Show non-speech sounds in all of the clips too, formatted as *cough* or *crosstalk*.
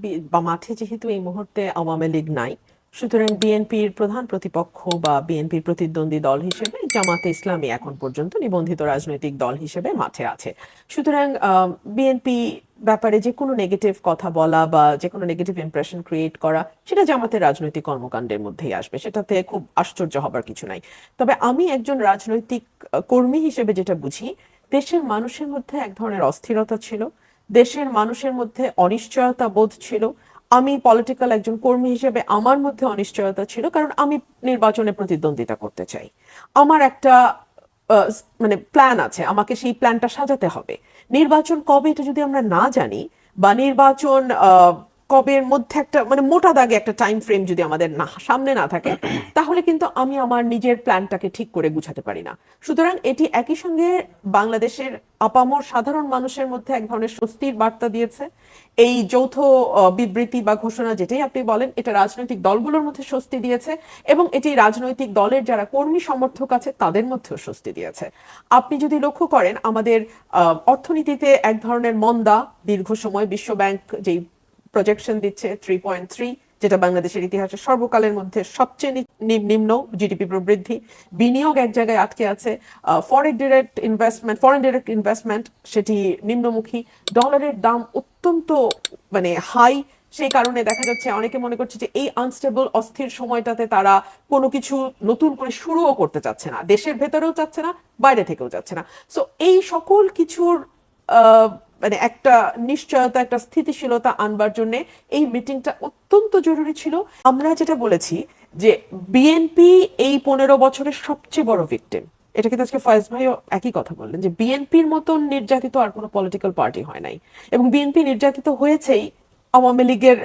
B- মাঠে যেহেতু এই মুহূর্তে আওয়ামী লীগ নাই, সুতরাং বিএনপির প্রধান প্রতিপক্ষ বা বিএনপির প্রতিদ্বন্দ্বী দল হিসেবে জামাতে ইসলামী এখন পর্যন্ত নিবন্ধিত রাজনৈতিক দল হিসেবে মাঠে আছে। সুতরাং বিএনপি ব্যাপারে যে কোনো নেগেটিভ কথা বলা বা যে কোনো নেগেটিভ ইমপ্রেশন ক্রিয়েট করা, সেটা জামাতের রাজনৈতিক কর্মকাণ্ডের মধ্যেই আসবে। সেটাতে খুব আশ্চর্য হবার কিছু নাই। তবে আমি একজন রাজনৈতিক কর্মী হিসেবে যেটা বুঝি, দেশের মানুষের মধ্যে এক ধরনের অস্থিরতা ছিল। দেশের মানুষের মধ্যে অনিশ্চয়তা বোধ ছিল। আমি পলিটিক্যাল একজন কর্মী হিসেবে আমার মধ্যে অনিশ্চয়তা ছিল, কারণ আমি নির্বাচনে প্রতিদ্বন্দ্বিতা করতে চাই। আমার একটা মানে প্ল্যান আছে, আমাকে সেই প্ল্যানটা সাজাতে হবে। নির্বাচন কবে এটা যদি আমরা না জানি, বা নির্বাচন কবের মধ্যে একটা মানে মোটা দাগে একটা টাইম ফ্রেম যদি আমাদের না সামনে না থাকে *clears throat* তাহলে কিন্তু আমি আমার নিজের প্ল্যানটাকে ঠিক করে গুছাতে পারি না। সুতরাং এটি একই সঙ্গে বাংলাদেশের আপামর সাধারণ মানুষের মধ্যে এক ধরনের স্বস্তির বার্তা দিয়েছে। এই যৌথ বিবৃতি বা ঘোষণা যেটাই আপনি বলেন এটা রাজনৈতিক দলগুলোর মধ্যে স্বস্তি দিয়েছে এবং এটি রাজনৈতিক দলের যারা কর্মী সমর্থক আছে তাদের মধ্যেও স্বস্তি দিয়েছে। আপনি যদি লক্ষ্য করেন আমাদের আহ, অর্থনীতিতে এক ধরনের মন্দা দীর্ঘ সময় বিশ্বব্যাংক যেই প্রজেকশন দিচ্ছে থ্রি পয়েন্ট থ্রি যেটা বাংলাদেশের ইতিহাসে সর্বকালের মধ্যে সবচেয়ে নিম্ন জিডিপি প্রবৃদ্ধি। বিনিয়োগ এক জায়গায় আটকে আছে foreign direct investment foreign direct investment সেটি নিম্নমুখী। ডলারের দাম অত্যন্ত মানে হাই সেই কারণে দেখা যাচ্ছে অনেকে মনে করছে যে এই আনস্টেবল অস্থির সময়টাতে তারা কোনো কিছু নতুন করে শুরুও করতে চাচ্ছে না। দেশের ভেতরেও চাচ্ছে না, বাইরে থেকেও যাচ্ছে না। সো এই সকল কিছুর মানে একটা নিশ্চয়তা, একটা স্থিতিশীলতা আনবার জন্য এই মিটিংটা অত্যন্ত জরুরি ছিল। আমরা যেটা বলেছি যে বিএনপি এই পনেরো বছরের সবচেয়ে বড় ভিকটিম এটা কিন্তু আজকে ফয়েজ ভাইও একই কথা বললেন যে বিএনপির মতন নির্যাতিত আর কোনো পলিটিক্যাল পার্টি হয় নাই। এবং বিএনপি নির্যাতিত হয়েছেই আওয়ামী লীগের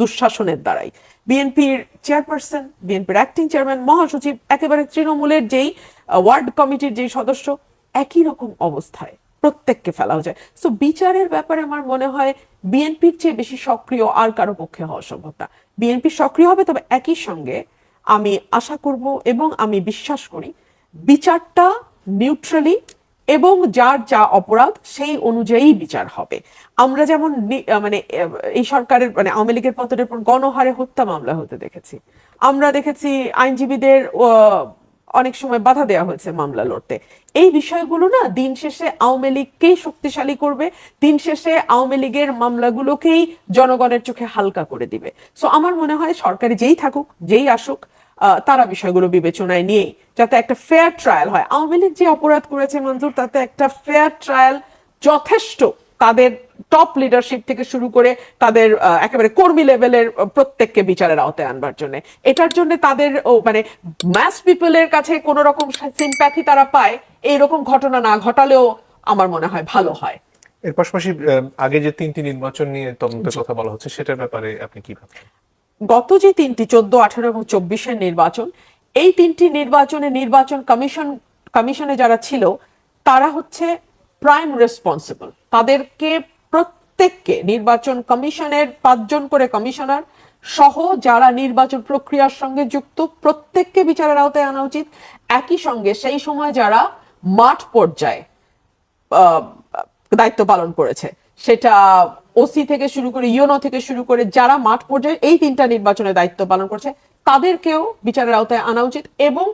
দুঃশাসনের দ্বারাই। বিএনপির চেয়ারপারসন বিএনপির অ্যাক্টিং চেয়ারম্যান মহাসচিব, একেবারে তৃণমূলের যেই ওয়ার্ড কমিটির যেই সদস্য, একই রকম অবস্থায়। প্রত্যেককে ফেলা হয়েছে। সো বিচারের ব্যাপারে আমার মনে হয় বিএনপির চেয়ে বেশি সক্রিয় আর কারও পক্ষে হওয়া সম্ভব না। বিএনপি সক্রিয় হবে, তবে একই সঙ্গে আমি আশা করব এবং আমি বিশ্বাস করি বিচারটা নিউট্রালি এবং যার যা অপরাধ, সেই অনুযায়ী বিচার হবে। আমরা যেমন মানে এই সরকারের মানে আওয়ামী লীগের পতনের পর গণহারে হত্যা মামলা হতে দেখেছি। আমরা দেখেছি আইনজীবীদের অনেক সময় বাধা দেওয়া হয়েছে মামলা লড়তে। এই বিষয়গুলো না, দিন শেষে আওয়ামী লীগকেই শক্তিশালী করবে, দিন শেষে আওয়ামী লীগের মামলাগুলোকেই জনগণের চোখে হালকা করে দিবে। সো আমার মনে হয় সরকারি যেই থাকুক, যেই আসুক তারা বিষয়গুলো বিবেচনায় নিয়েই, যাতে একটা ফেয়ার ট্রায়াল হয়। আওয়ামী লীগ যে অপরাধ করেছে মঞ্জুর, তাতে একটা ফেয়ার ট্রায়াল যথেষ্ট তাদের টপ লিডারশিপ থেকে শুরু করে তাদের একেবারে কর্মী লেভেলের প্রত্যেককে বিচারের আওতায় আনবার জন্য। এটার জন্য তাদের মানে ম্যাস পিপলের কাছে কোনো রকম সিম্প্যাথি তারা পায় এইরকম ঘটনা না ঘটালেও আমার মনে হয় ভালো হয়। এর পাশাপাশি আগে যে তিনটি নির্বাচন নিয়ে তদন্তের কথা বলা হচ্ছে সেটার ব্যাপারে আপনি কি ভাবছেন? গত যে তিনটি চোদ্দ আঠারো এবং চব্বিশের নির্বাচন এই তিনটি নির্বাচনে নির্বাচন কমিশন কমিশনে যারা ছিল তারা হচ্ছে প্রাইম রেসপন্সিবল তাদেরকে প্রত্যেককে নির্বাচন কমিশনের পাঁচজন করে কমিশনার সহ যারা নির্বাচন প্রক্রিয়ার সঙ্গে যুক্ত, প্রত্যেককে বিচারের আওতায় আনা উচিত। একই সঙ্গে সেই সময় যারা মাঠ পর্যায়ে দায়িত্ব পালন করেছে, সেটা ওসি থেকে শুরু করে ইউনো থেকে শুরু করে যারা মাঠ পর্যায়ে এই তিনটা নির্বাচনে দায়িত্ব পালন করছে তাদেরকেও বিচারের আওতায় আনা উচিত এবং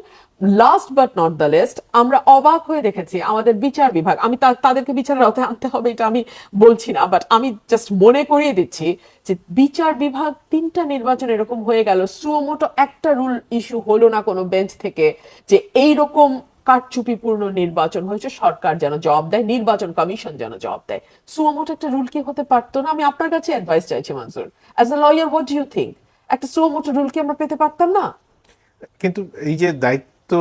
last but not the least আমরা অবাক হয়ে দেখেছি আমাদের বিচার বিভাগ। আমি তাদেরকে বিচারের আওতায় আনতে হবে এটা আমি বলছি না বাট আমি জাস্ট মনে করিয়ে দিচ্ছি যে বিচার বিভাগ তিনটা নির্বাচন এরকম হয়ে গেল, সুমোটো একটা রুল ইস্যু হলো না কোনো বেঞ্চ থেকে যে এই রকম কারচুপিপূর্ণ নির্বাচন হয়েছে, সরকার যেন জবাব দেয়, নির্বাচন কমিশন যেন জবাব দেয়। সুমোটো একটা রুল কি হতে পারতো না? আমি আপনার কাছে অ্যাডভাইস চাইছি, Mansoor. As a lawyer what you think একটা সুমোটো রুল কি আমরা পেতে পারতাম না। কিন্তু এই যে দায়িত্ব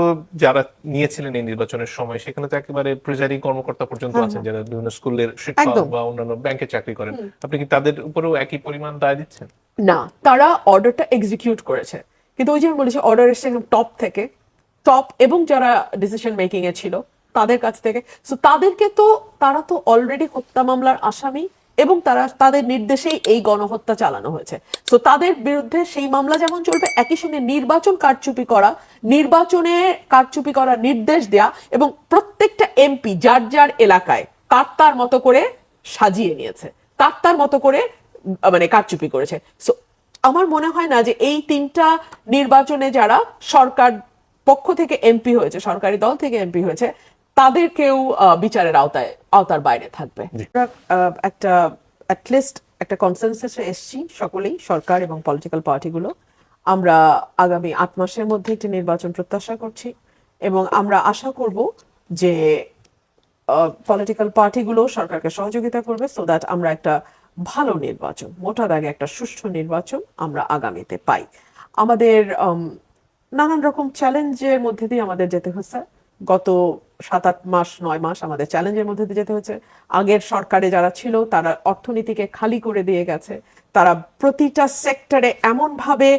যারা নিয়েছিলেন এই নির্বাচনের সময় সেখানে তো একেবারে প্রিজাইডিং কর্মকর্তা পর্যন্ত আছেন যারা বিভিন্ন স্কুলের শিক্ষক হ্যাঁ, বা অন্যান্য ব্যাংকে চাকরি করেন। আপনি কি তাদের উপরেও একই পরিমাণ দায় দিচ্ছেন? না তারা অর্ডারটা এক্সিকিউট করেছে। কিন্তু ওই যে আমি বলেছি অর্ডার এসছে টপ থেকে। টপ এবং যারা ডিসিশন মেকিং এ ছিল তাদের কাছ থেকে। সো তাদেরকে তো তারা তো অলরেডি হত্যা মামলার আসামি। এবং তারা তাদের নির্দেশেই এই গণহত্যা চালানো হয়েছে। সো তাদের বিরুদ্ধে সেই মামলা যেমন চলবে, একই সঙ্গে নির্বাচন কারচুপি করা, নির্বাচনে কারচুপি করার নির্দেশ দেয়া এবং প্রত্যেকটা এমপি যার যার এলাকায় তার তার মতো করে সাজিয়ে নিয়েছে। তার তার মতো করে মানে কারচুপি করেছে। সো আমার মনে হয় না যে এই তিনটা নির্বাচনে যারা সরকার পক্ষ থেকে এমপি হয়েছে, সরকারি দল থেকে এমপি হয়েছে তাদের কেউ আহ, বিচারের আওতায় আওতার বাইরে থাকবে। একটা অ্যাটলিস্ট একটা কনসেনসাসে এসছি সকলেই সরকার এবং পলিটিক্যাল পার্টিগুলো আমরা আগামী আট মাসের মধ্যে একটি নির্বাচন প্রত্যাশা করছি এবং আমরা আশা করব যে পলিটিক্যাল পার্টিগুলো সরকারকে সহযোগিতা করবে সো দ্যাট আমরা একটা ভালো নির্বাচন মোটা দাগে একটা সুষ্ঠু নির্বাচন আমরা আগামীতে পাই। আমাদের উম, নানান রকম চ্যালেঞ্জের মধ্যে দিয়ে আমাদের যেতে হচ্ছে। গত সাত আট মাস, নয় মাস আমাদের চ্যালেঞ্জের মধ্যে দিয়ে যেতে হচ্ছে আগের সরকারে যারা ছিল, তারা অর্থনীতিকে খালি করে দিয়ে গেছে। তারা প্রতিটা সেক্টরে এমন ভাবে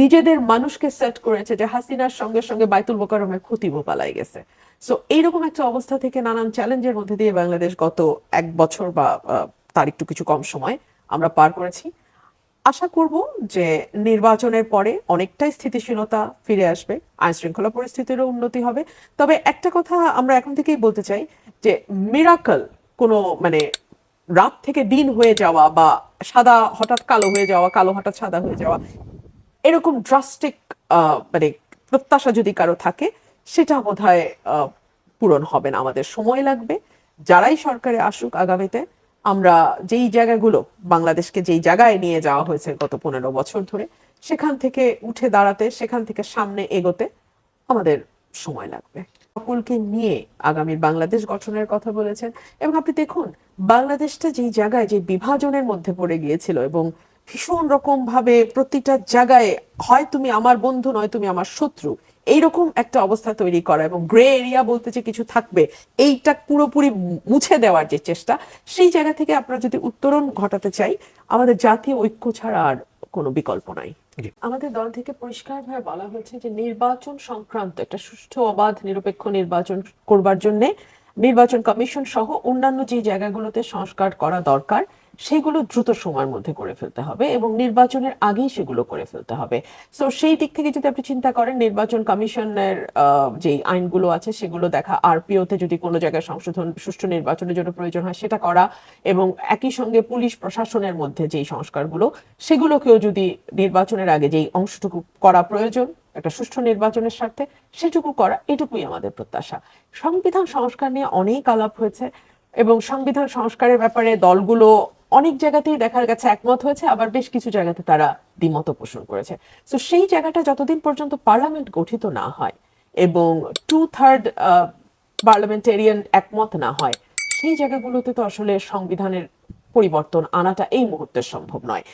নিজেদের মানুষকে সেট করেছে যে হাসিনার সঙ্গে সঙ্গে বাইতুল মোকারমের খতিবও পালাই গেছে। সো এইরকম একটা অবস্থা থেকে নানান চ্যালেঞ্জের মধ্যে দিয়ে বাংলাদেশ গত এক বছর বা তার একটু কিছু কম সময় আমরা পার করেছি। আশা করব যে নির্বাচনের পরে অনেকটাই স্থিতিশীলতা ফিরে আসবে আইন শৃঙ্খলা পরিস্থিতিরও উন্নতি হবে। তবে একটা কথা আমরা এখন থেকেই বলতে চাই যে মিরাকল কোনো মানে রাত থেকে দিন হয়ে যাওয়া বা সাদা হঠাৎ কালো হয়ে যাওয়া, কালো হঠাৎ সাদা হয়ে যাওয়া, এরকম ড্রাস্টিক মানে প্রত্যাশা যদি কারও থাকে, সেটা বোধ হয় পূরণ হবে না। আমাদের সময় লাগবে। যারাই সরকারে আসুক আগামীতে আমরা যেই জায়গাগুলো, বাংলাদেশকে যেই জায়গায় নিয়ে যাওয়া হয়েছে গত পনেরো বছর ধরে, সেখান থেকে উঠে দাঁড়াতে, সেখান থেকে সামনে এগোতে আমাদের সময় লাগবে। সকলকে নিয়ে আগামী বাংলাদেশ গঠনের কথা বলেছেন এবং আপনি দেখুন, বাংলাদেশটা যেই জায়গায়, যে বিভাজনের মধ্যে পড়ে গিয়েছিল এবং ভীষণ রকম ভাবে প্রতিটা জায়গায়, হয় তুমি আমার বন্ধু, নয় তুমি আমার শত্রু এইরকম একটা অবস্থা তৈরি করা এবং গ্রে এরিয়া বলতে যে কিছু থাকবে এইটা পুরোপুরি মুছে দেওয়ার যে চেষ্টা সেই জায়গা থেকে আপনারা যদি উত্তরণ ঘটাতে চাই আমাদের জাতীয় ঐক্য ছাড়া আর কোনো বিকল্প নাই। আমাদের দল থেকে পরিষ্কারভাবে বলা হয়েছে যে নির্বাচন সংক্রান্ত একটা সুষ্ঠু অবাধ নিরপেক্ষ নির্বাচন করবার জন্য নির্বাচন কমিশন সহ অন্যান্য যে জায়গাগুলোতে সংস্কার করা দরকার সেগুলো দ্রুত সময়ের মধ্যে করে ফেলতে হবে এবং নির্বাচনের আগেই সেগুলো করে ফেলতে হবে। সো সেই দিক থেকে যদি আপনি চিন্তা করেন, নির্বাচন কমিশনের যে আইনগুলো আছে, সেগুলো দেখা আরপিওতে যদি কোনো জায়গায় সংশোধন, সুষ্ঠু নির্বাচনের জন্য প্রয়োজন হয়, সেটা করা এবং একই সঙ্গে পুলিশ প্রশাসনের মধ্যে যেই সংস্কারগুলো, সেগুলোকেও যদি নির্বাচনের আগে যেই অংশটুকু করা প্রয়োজন, একটা সুষ্ঠু নির্বাচনের স্বার্থে, সেটুকু করা, এটুকুই আমাদের প্রত্যাশা। সংবিধান সংস্কার নিয়ে অনেক আলাপ হয়েছে এবং সংবিধান সংস্কারের ব্যাপারে দলগুলো অনেক জায়গাতেই দেখার গেছে একমত হয়েছে, আবার বেশ কিছু জায়গাতে তারা দ্বিমত পোষণ করেছে। তো সেই জায়গাটা যতদিন পর্যন্ত পার্লামেন্ট গঠিত না হয় এবং টু থার্ড পার্লামেন্টেরিয়ান একমত না হয়, সেই জায়গাগুলোতে তো আসলে সংবিধানের পরিবর্তন আনাটা এই মুহূর্তে সম্ভব নয়।